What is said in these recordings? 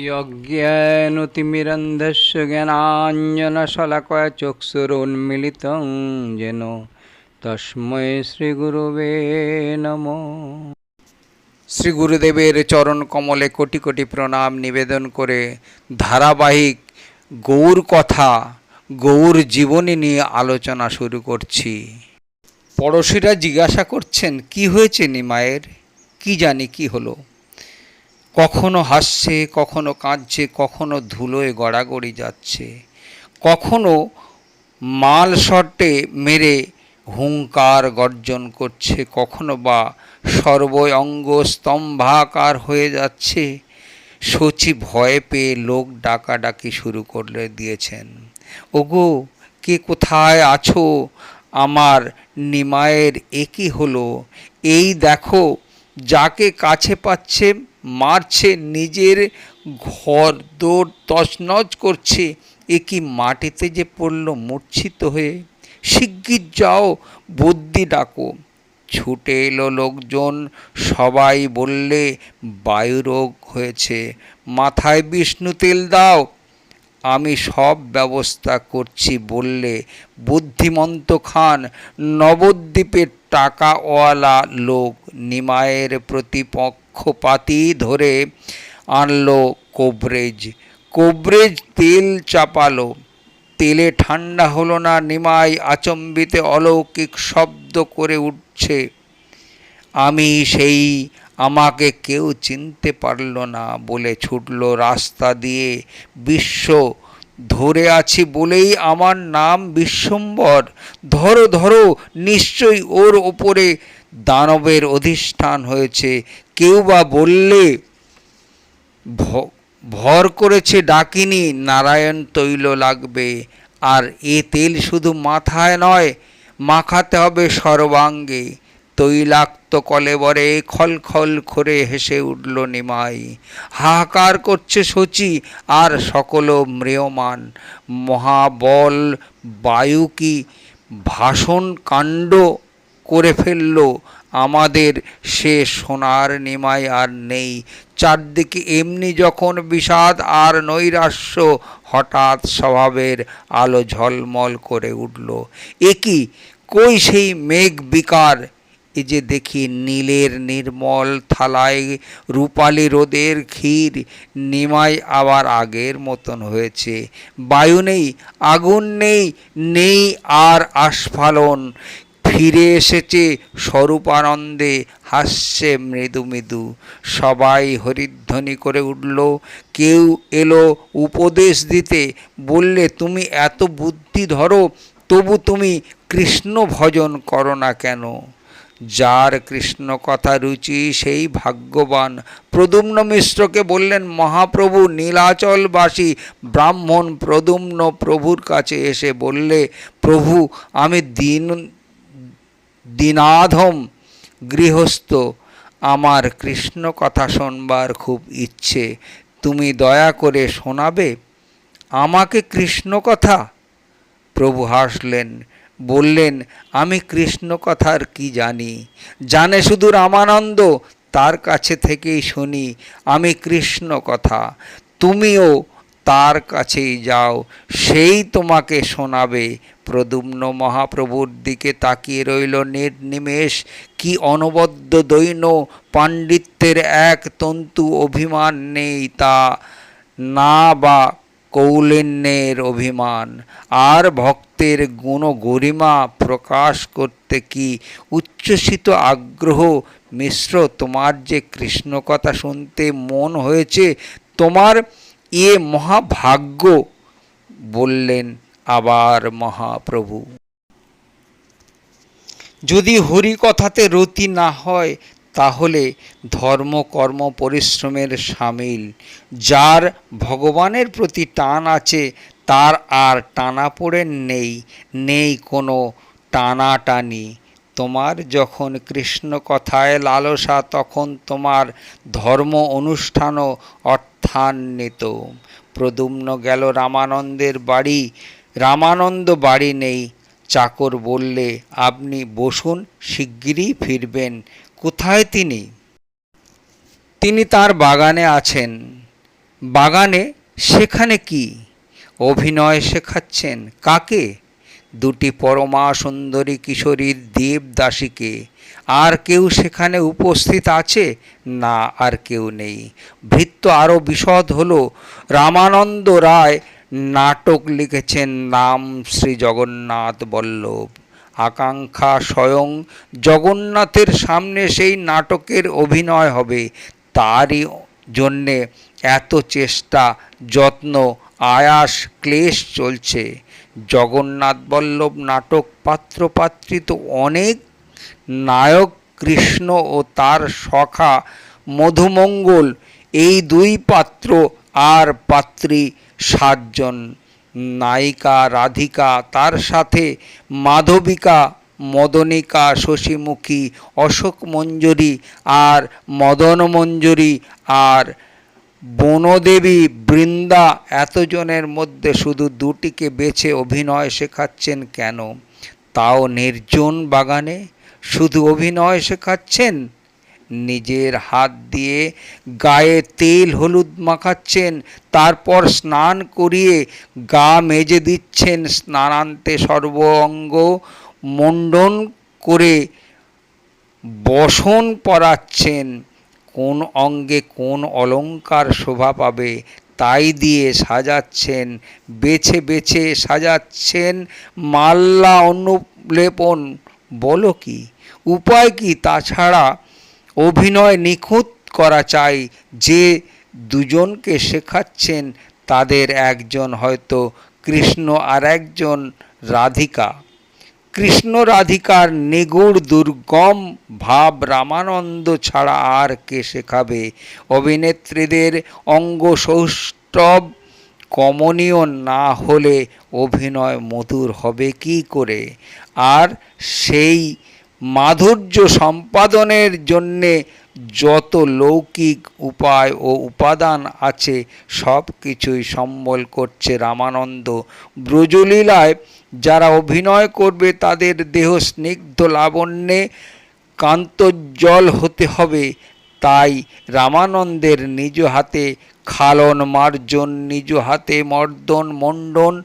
यज्ञानुतिमिरन्धस्य ज्ञानाञ्जनशलाकया चक्षुरुन्मिलितं येन তস্মৈ শ্রী গুরুবে নম শ্রী গুরুদেবের চরণ কমলে কোটি কোটি প্রণাম নিবেদন করে ধারাবাহিক গৌর কথা গৌর জীবনী নিয়ে আলোচনা শুরু করছি পড়শিরা জিজ্ঞাসা করছেন কি হয়েছে নিমায়ের কি জানি কি হলো কখনো হাসছে, কখনো কাঁদছে, কখনো ধুলোয় গড়াগড়ি যাচ্ছে। কখনো মাল শটে মেরে হুঙ্কার গর্জন করছে, কখনো বা সর্বঙ্গ স্তম্ভাকার হয়ে যাচ্ছে। সচি ভয় পেয়ে লোক ডাকাডাকি শুরু করলে দিয়েছেন। ওগো, কে কোথায় আছো? আমার নিমায়ের একই হলো? এই দেখো যাকে কাছে পাচ্ছে, মারছে, নিজের ঘর দৌড় তছনছ করছে, এ কি মাটিতে যে পড়ল মূর্ছিত হয়ে? শিগগির যাও, বুদ্ধি ডাকো। ছুটে এলো লোকজন, সবাই বললে, বায়ুরোগ হয়েছে, মাথায় বিষ্ণু তেল দাও। আমি সব ব্যবস্থা করছি বললে, বুদ্ধিমন্ত খান, নবদ্বীপের টাকাওয়ালা লোক নিমায়ের প্রতিপক্ষপাতি ধরে আনলো কোবরেজ। কোবরেজ তেল চাপালো। তেলে ঠান্ডা হলো না নিমাই আচম্বিতে অলৌকিক শব্দ করে উঠছে। আমি সেই আমাকে কেউ চিনতে পারল না বলে ছুটল রাস্তা দিয়ে বিশ্ব ধরে আছি বলেই আমার নাম বিশ্বম্বর। ধরো ধরো, নিশ্চয়ই ওর ওপরে দানবের অধিষ্ঠান হয়েছে। কেউ বা বললে ভর করেছে ডাকিনি, নারায়ণ তৈল লাগবে। আর এ তেল শুধু মাথায় নয়, মাখাতে হবে সর্বাঙ্গে। তৈলাক্ত কলেবরে খলখল করে হেসে উঠল নিমাই। হাহাকার করছে সচি আর সকল ম্রিয়মান। মহাবল বায়ু কি ভাষণ কাণ্ড করে ফেলল? আমাদের সে সোনার নিমাই আর নেই। চারদিকে এমনি যখন বিষাদ আর নৈরাশ্য, হঠাৎ স্বভাবের আলো ঝলমল করে উঠল। একই কই সেই মেঘ বিকার এ যে দেখি নীলের নির্মল থালায় রূপালি রোদের ক্ষীর, নিমাই আবার আগের মতন হয়েছে। বায়ু নেই, আগুন নেই নেই আর আস্ফালন। ফিরে এসেছে স্বরূপানন্দে হাসছে মৃদু মৃদু। সবাই হরিধ্বনি করে উঠল, কেউ এলো উপদেশ দিতে। বললে, তুমি এত বুদ্ধি ধরো, তবু তুমি কৃষ্ণ ভজন করো না কেন? যার কৃষ্ণ কথা রুচি, সেই ভাগ্যবান। প্রদুম্ন মিশ্রকে বললেন, মহাপ্রভু, নীলাচলবাসী, ব্রাহ্মণ প্রদুম্ন প্রভুর কাছে এসে বললে, প্রভু, আমি দিন, দিনাধম গৃহস্থ। আমার কৃষ্ণ কথা শোনবার খুব ইচ্ছে। তুমি দয়া করে শোনাবে? আমাকে কৃষ্ণ কথা প্রভু হাসলেন বললেন, আমি কৃষ্ণ কথার কি জানি? জানে শুধু রামানন্দ, তার কাছে থেকেই শুনি, আমি কৃষ্ণ কথা। তুমিও তার কাছেই যাও, সেই তোমাকে শোনাবে। প্রদুম্ন মহাপ্রভুর দিকে তাকিয়ে রইল নির্নিমেষ কি অনবদ্য দৈন, পাণ্ডিত্যের এক তন্তু অভিমান নেই তা, না বা কৌলিন্যের অভিমান। আর ভক্তের গুণ গরিমা প্রকাশ করতে কি উচ্ছ্বসিত আগ্রহ? মিশ্র, তোমার যে কৃষ্ণ কথা শুনতে মন হয়েছে, তোমার এ মহাভাগ্য, বললেন আবার মহাপ্রভু। যদি হরি কথাতে রতি না হয়, তাহলে ধর্ম, কর্ম, পরিশ্রমের সামিল। যার ভগবানের প্রতি টান আছে তার আর টানা পড়ে নেই নেই কোনো টানাটানি। তোমার যখন কৃষ্ণ কথায় লালসা, তখন তোমার ধর্ম অনুষ্ঠানও অর্থান্বিত। প্রদুম্ন গেল রামানন্দের বাড়ি, রামানন্দ বাড়ি নেই। চাকর বললে, আপনি বসুন, শিগগিরই ফিরবেন। কোথায় তিনি? তিনি তার বাগানে আছেন। বাগানে সেখানে কি? অভিনয় শেখাচ্ছেন কাকে? দুটি পরমা সুন্দরী কিশোরীর দেবদাসীকে আর কেউ সেখানে উপস্থিত আছে? না, আর কেউ নেই। ভৃত্য আরও বিশদ হলো, রামানন্দ রায় নাটক লিখেছেন নাম শ্রী জগন্নাথ বল্লভ। আকাঙ্ক্ষা স্বয়ং জগন্নাথের সামনে সেই নাটকের অভিনয় হবে। তারই জন্যে এত চেষ্টা, যত্ন আয়াস ক্লেশ চলছে। জগন্নাথ বল্লভ নাটক পাত্রপাত্রী তো অনেক। নায়ক কৃষ্ণ ও তার সখা মধুমঙ্গল, এই দুই পাত্র আর পাত্রী সাতজন। নায়িকা রাধিকা, তার সাথে মাধবিকা, মদনিকা, শশীমুখী, অশোক মঞ্জুরি আর মদন মঞ্জুরি আর বনদেবী বৃন্দা এতজনের মধ্যে শুধু দুটিকে বেছে অভিনয় শেখাচ্ছেন কেন? তাও নির্জন বাগানে শুধু অভিনয় শেখাচ্ছেন? নিজের হাত দিয়ে গায়ে তেল হলুদ মাখাচ্ছেন, তারপর স্নান করিয়ে গা মেজে দিচ্ছেন, স্নানান্তে সর্ব অঙ্গ মণ্ডন করে বসন পরাচ্ছেন। কোন অঙ্গে কোন অলংকার শোভা পাবে? তাই দিয়ে সাজাচ্ছেন, বেছে বেছে সাজাচ্ছেন মাল্লা অনুলেপন। বলো কি? উপায় কি? তাছাড়া অভিনয় নিখুঁত করা চাই। যে দুজনকে শেখাচ্ছেন, তাদের একজন হয়তো কৃষ্ণ আর একজন রাধিকা। কৃষ্ণ রাধিকার নিগুড় দুর্গম ভাব রামানন্দ ছাড়া আর কে শেখাবে? অভিনেত্রীদের অঙ্গ সৌষ্ঠব কমনীয় না হলে অভিনয় মধুর হবে কি করে? আর সেই মাধুর্য সম্পাদনের জন্যে যত লৌকিক উপায় ও উপাদান আছে সব কিছুই সম্বল করছে রামানন্দ। ব্রজলীলায় যারা অভিনয় করবে তাদের দেহ স্নিগ্ধ লাবণ্যে কান্তজ্জ্বল হতে হবে। তাই রামানন্দের নিজ হাতে খালন মার্জন, নিজ হাতে মর্দন মণ্ডন,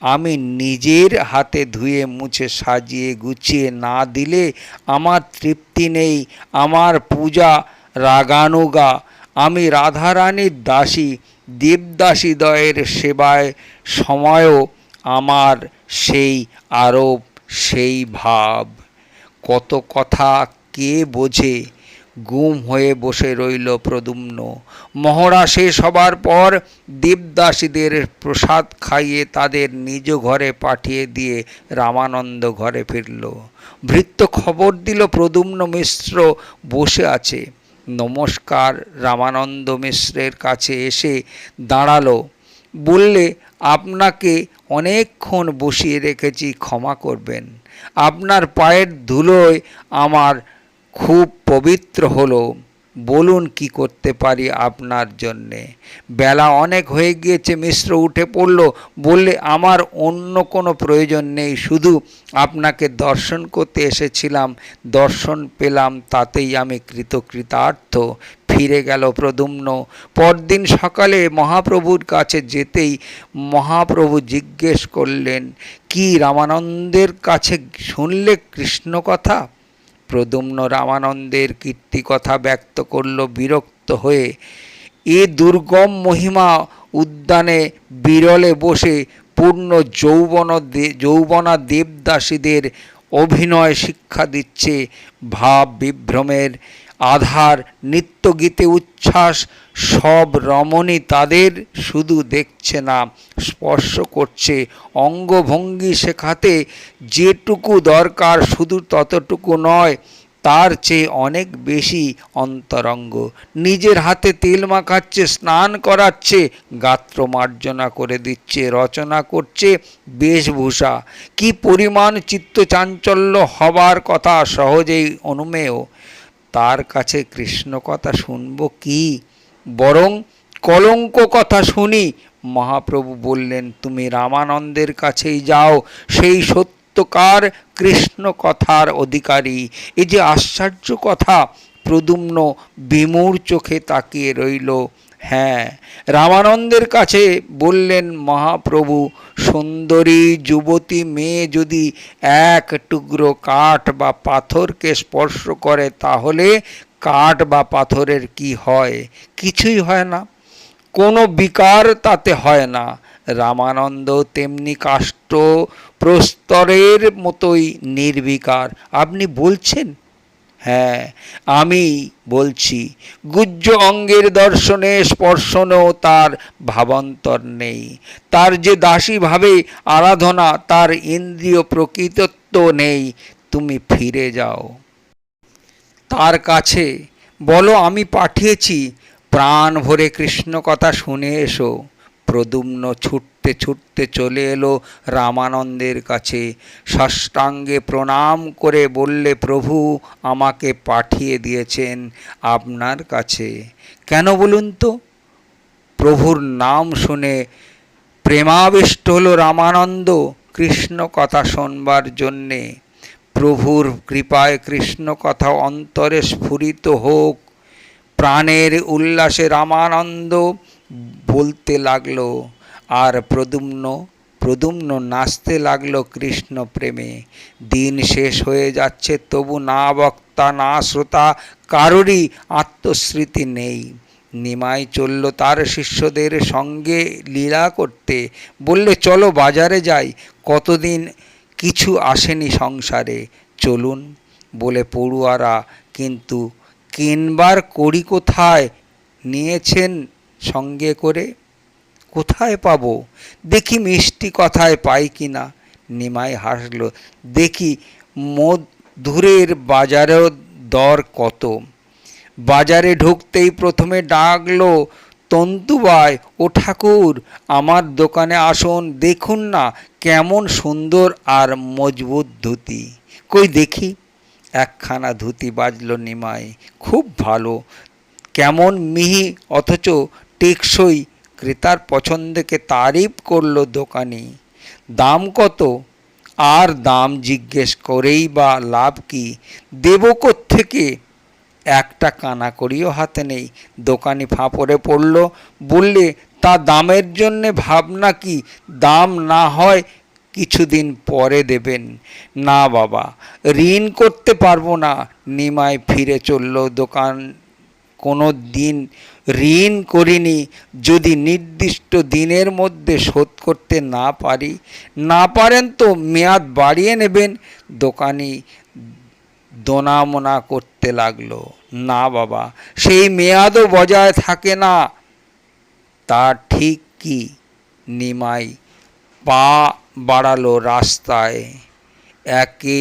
আমি নিজের হাতে ধুয়ে মুছে সাজিয়ে গুছিয়ে না দিলে আমার তৃপ্তি নেই, আমার পূজা রাগানুগা। আমি রাধারানীর দাসী দেবদাসীদয়ের সেবায় সময়ও আমার সেই আরোপ সেই ভাব। কত কথা কে বোঝে? গুম হয়ে বসে রইল প্রদুম্ন। মহড়া শেষ হবার পর দেবদাসীদের প্রসাদ খাইয়ে তাদের নিজ ঘরে পাঠিয়ে দিয়ে রামানন্দ ঘরে ফিরল। ভৃত্য খবর দিল প্রদুম্ন মিশ্র বসে আছে। নমস্কার, রামানন্দ মিশ্রের কাছে এসে দাঁড়াল। বললে, আপনাকে অনেকক্ষণ বসিয়ে রেখেছি, ক্ষমা করবেন। আপনার পায়ের ধুলোয় আমার খুব পবিত্র হলো। বলুন কি করতে পারি আপনার জন্যে? বেলা অনেক হয়ে গিয়েছে, মিশ্র উঠে পড়ল। বললে, আমার অন্য কোনো প্রয়োজন নেই, শুধু আপনাকে দর্শন করতে এসেছিলাম। দর্শন পেলাম, তাতেই আমি কৃতকৃতার্থ। ফিরে গেল প্রদুম্ন। পরদিন সকালে মহাপ্রভুর কাছে যেতেই মহাপ্রভু জিজ্ঞেস করলেন, কি রামানন্দের কাছে শুনলে কৃষ্ণ কথা? প্রদুম্ন রামানন্দের কীর্তিকথা ব্যক্ত করল বিরক্ত হয়ে। এ দুর্গম মহিমা উদ্যানে বিরলে বসে পূর্ণ যৌবন যৌবনা দেবদাসীদের অভিনয় শিক্ষা দিচ্ছে ভাব বিভ্রমের আধার নিত্যগীতে উচ্ছ্বাস, সব রমণী তাদের শুধু দেখছে না, স্পর্শ করছে। অঙ্গভঙ্গি শেখাতে যেটুকু দরকার শুধু ততটুকু নয়, তার চেয়ে অনেক বেশি অন্তরঙ্গ। নিজের হাতে তেল মাখাচ্ছে, স্নান করাচ্ছে, গাত্র মার্জনা করে দিচ্ছে, রচনা করছে বেশভূষা। কি পরিমাণ চিত্ত চাঞ্চল্য হবার কথা সহজেই অনুমেয়। তার কাছে কৃষ্ণ কথা শুনব কি? বরং কলঙ্ক কথা শুনি। মহাপ্রভু বললেন, তুমি রামানন্দের কাছেই যাও। সেই সত্যকার কৃষ্ণ কথার অধিকারী। এই যে আশ্চর্য কথা, প্রদুম্ন বিমূর চোখে তাকিয়ে রইল। হ্যাঁ রামানন্দের কাছে বললেন, মহাপ্রভু, সুন্দরী যুবতী মেয়ে যদি এক টুকরো কাঠ বা পাথরকে স্পর্শ করে, তাহলে কাঠ বা পাথরের কি হয়? কিছুই হয় না। কোনো বিকার তাতে হয় না। রামানন্দ তেমনি কাষ্ঠ প্রস্তরের মতোই নির্বিকার। আপনি বলছেন হ্যাঁ আমি বলছি গুজ্জ অঙ্গের দর্শনে স্পর্শনেও তার ভাবান্তর নেই। তার যে দাসী ভাবে আরাধনা, তার ইন্দ্রিয় প্রকৃতত্ব নেই। তুমি ফিরে যাও। তার কাছে, বলো আমি পাঠিয়েছি। প্রাণ ভরে কৃষ্ণ কথা শুনে এসো। প্রদুম্ন ছুটতে ছুটতে চলে এলো রামানন্দের কাছে। ষষ্ঠাঙ্গে প্রণাম করে বললে, প্রভু আমাকে পাঠিয়ে দিয়েছেন আপনার কাছে। কেন বলুন তো? প্রভুর নাম শুনে প্রেমাবিষ্ট হলো রামানন্দ কৃষ্ণ কথা শোনবার জন্যে। প্রভুর কৃপায় কৃষ্ণ কথা অন্তরে স্ফুরিত হোক। প্রাণের উল্লাসে রামানন্দ বলতে লাগল, আর প্রদুম্ন প্রদুম্ন নাচতে লাগল কৃষ্ণ প্রেমে। দিন শেষ হয়ে যাচ্ছে, তবু না বক্তা, না শ্রোতা, কারোরই আত্মস্মৃতি নেই। নিমাই চলল তার শিষ্যদের সঙ্গে লীলা করতে। বললে, চলো বাজারে যাই, কতদিন কিছু আসেনি সংসারে। চলুন, বলে পড়ুয়ারা, কিন্তু কিনবার করি কোথায় নিয়েছেন সঙ্গে করে, কোথায় পাবো? দেখি মিষ্টি কথায় পাই কি না নিমাই হাসলো, দেখি মধুরের বাজারেও দর কত। বাজারে ঢুকতেই প্রথমে ডাকলো তন্তুবায় ও ঠাকুর, আমার দোকানে আসুন, দেখুন না, কেমন সুন্দর আর মজবুত ধুতি। কই দেখি? একখানা ধুতি বাজলো নিমাই, খুব ভালো, কেমন মিহি, অথচ টেকসই। ক্রেতার পছন্দকে তারিফ করল দোকানি। দাম কত? আর দাম জিজ্ঞেস করেই বা লাভ কি? দেব থেকে একটা কানা করিও হাতে নেই। দোকানি ফাঁপড়ে পড়ল। বললে, তা দামের জন্যে ভাবনা কি? দাম না হয় কিছুদিন পরে দেবেন। না বাবা, ঋণ করতে পারব না। নিমায় ফিরে চলল দোকান কোনো দিন ঋণ করিনি, যদি নির্দিষ্ট দিনের মধ্যে শোধ করতে না পারি, না পারেন তো মেয়াদ বাড়িয়ে নেবেন। দোকানি দোনামোনা করতে লাগল। না বাবা, সেই মেয়াদও বজায় থাকে না। তা ঠিক কি? নিমাই পা বাড়ালো রাস্তায়। একে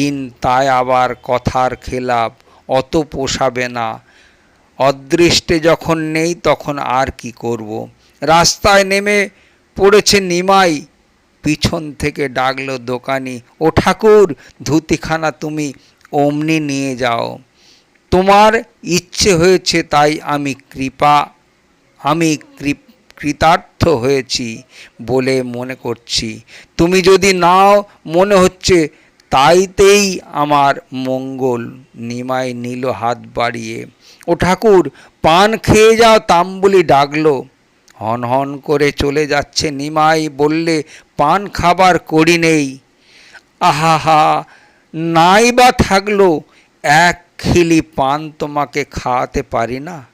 ঋণ তাই আবার কথার খেলাপ, অত পোষাবে না। অদৃষ্টে যখন নেই, তখন আর কি করব। রাস্তায় নেমে পড়েছে নিমাই, পিছন থেকে ডাকলো দোকানি, ও ঠাকুর, ধুতিখানা তুমি অমনি নিয়ে যাও। তোমার ইচ্ছে হয়েছে তাই আমি কৃপা, আমি কৃতার্থ হয়েছি বলে মনে করছি। তুমি যদি নাও, মনে হচ্ছে তাইতেই আমার মঙ্গল। নিমাই নিল হাত বাড়িয়ে ও ঠাকুর, পান খেয়ে যাও, তাম্বুলি ডাকলো। হন হন করে চলে যাচ্ছে নিমাই, বললে, পান খাবার করি নেই। আহা নাই বা থাকল, এক খিলি পান তোমাকে খাওয়াতে পারি না।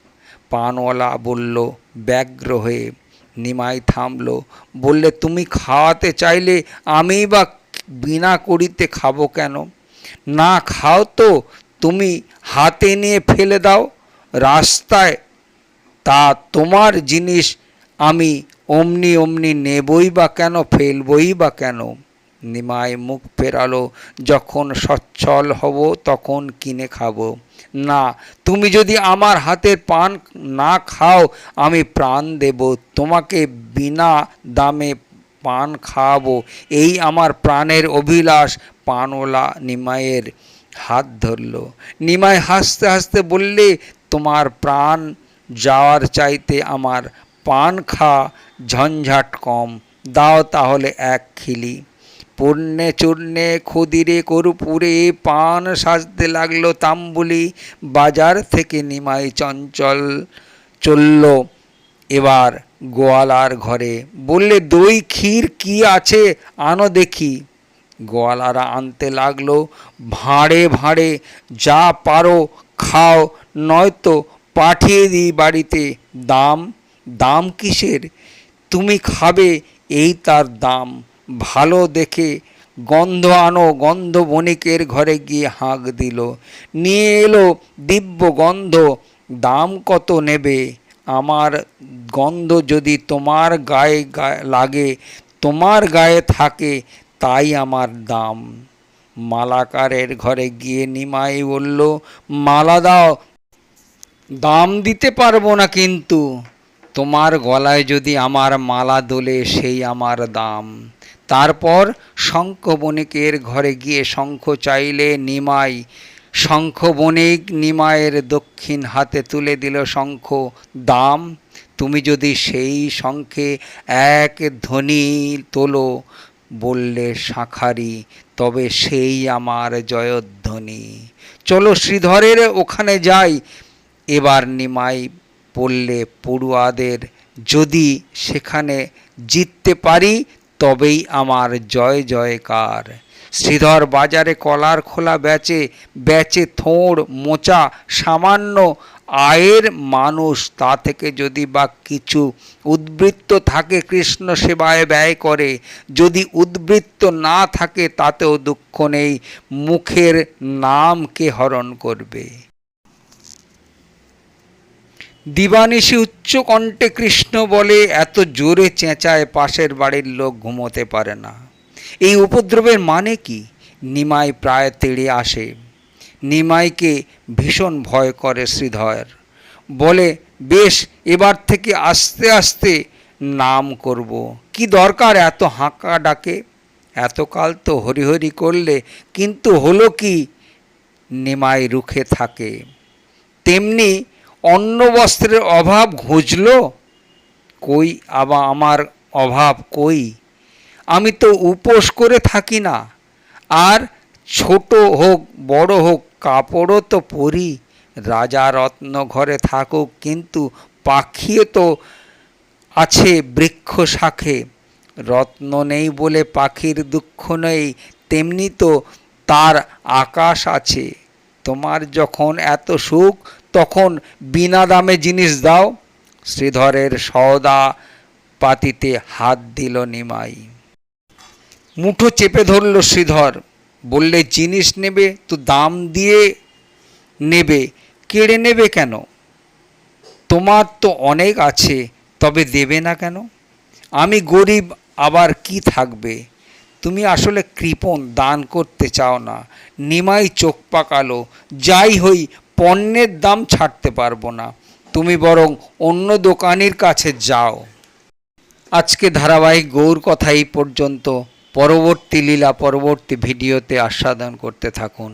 পানওয়ালা বলল, ব্যগ্র হয়ে নিমাই থামল, বললে, তুমি খাওয়াতে চাইলে আমি বা বিনা করিতে খাব কেন? না খাও তো, তুমি হাতে নিয়ে ফেলে দাও। রাস্তায়, তা তোমার জিনিস আমি অমনি অমনি নেবই বা কেন, ফেলবই বা কেন? নিমায় মুখ ফেরালো, যখন সচ্ছল হব তখন কিনে খাব। না, তুমি যদি আমার হাতের পান না খাও, আমি প্রাণ দেব, তোমাকে বিনা দামে পান খাওয়াবো। এই আমার প্রাণের অভিলাষ, পানওয়ালা নিমাইয়ের হাত ধরল। নিমাই হাসতে হাসতে বললে তোমার প্রাণ যাওয়ার চাইতে আমার পান খা ঝঞ্ঝাট কম। দাও তাহলে এক খিলি। পূর্ণে চূর্ণে ক্ষুদিরে কর্পূরে পান সাজতে লাগল তাম্বুলি। বাজার থেকে নিমাই চঞ্চল চলল এবার গোয়ালার ঘরে। বললে, দই, ক্ষীর কি আছে? আনো দেখি। গোয়ালারা আনতে লাগল, ভাঁড়ে ভাঁড়ে, যা পারো খাও, নয়তো পাঠিয়ে দিই বাড়িতে। দাম দাম কিসের? তুমি খাবে, এই তার দাম। ভালো দেখে গন্ধ আনো, গন্ধ বণিকের ঘরে গিয়ে হাঁক দিল। নিয়ে এলো দিব্য গন্ধ, দাম কত নেবে? আমার গন্ধ যদি তোমার গায়ে লাগে, তোমার গায়ে থাকে, তাই আমার দাম। মালাকারের ঘরে গিয়ে নিমাই বলল, মালা দাও, দাম দিতে পারব না কিন্তু। তোমার গলায় যদি আমার মালা দোলে, সেই আমার দাম। তারপর শঙ্খ বণিকের ঘরে গিয়ে শঙ্খ চাইলে নিমাই শঙ্খ বণিক নিমায়ের দক্ষিণ হাতে তুলে দিল শঙ্খ, দাম, তুমি যদি সেই শঙ্খে এক ধ্বনি তোলো বললে শাঁখারি, তবে সেই আমার জয়ধ্বনি। চলো শ্রীধরের ওখানে যাই। এবার নিমাই বললে, পড়ুয়াদের, যদি সেখানে জিততে পারি, তবেই আমার জয় জয়কার। শ্রীধর বাজারে কলার খোলা বেচে বেচে থোড় মোচা সামান্য আয়ের মানুষ তা থেকে যদি বা কিছু উদ্বৃত্ত থাকে, কৃষ্ণ সেবায় ব্যয় করে, যদি উদ্বৃত্ত না থাকে, তাতেও দুঃখ নেই, মুখের নামকে হরণ করবে? দিবানিশি উচ্চ কণ্ঠে কৃষ্ণ বলে, এত জোরে চেঁচায় পাশের বাড়ির লোক ঘুমোতে পারে না। এই উপদ্রবের মানে কি? নিমাই প্রায় তেড়ে আসে নিমাইকে ভীষণ ভয় করে শ্রীধর। বলে, বেশ, এবার থেকে আস্তে আস্তে নাম করব। কি দরকার এত হাঁকা ডাকে? এতকাল তো হরিহরি করলে, কিন্তু হলো কি নিমাই রুখে থাকে। তেমনি অন্ন বস্ত্রের অভাব ঘুচল কই আবার আমার অভাব কই? আমি তো উপোস করে থাকি না। আর ছোট হোক, বড় হোক কাপড়ও তো পরি। রাজা রত্ন ঘরে থাকুক, কিন্তু পাখিও তো আছে বৃক্ষ শাখে। রত্ন নেই বলে পাখির দুঃখ নেই, তেমনি তো তার আকাশ আছে। তোমার যখন এত সুখ, তখন বিনা দামে জিনিস দাও। শ্রীধরের সওদা পাতিতে হাত দিল নিমাই। মুঠো চেপে ধরল শ্রীধর। বললে, জিনিস নেবে, তো দাম দিয়ে নেবে। কেড়ে নেবে কেন? তোমার তো অনেক আছে, তবে দেবে না কেন? আমি গরিব, আবার কি থাকবে? তুমি আসলে কৃপণ, দান করতে চাও না। নিমাই চোখ পাকালো। যাই হই, পণ্যের দাম ছাড়তে পারব না। তুমি বরং অন্য দোকানির কাছে যাও। আজকে ধারাবাহিক গৌর কথা এই পর্যন্ত। পরবর্তী লীলা পরবর্তী ভিডিওতে আস্বাদন করতে থাকুন।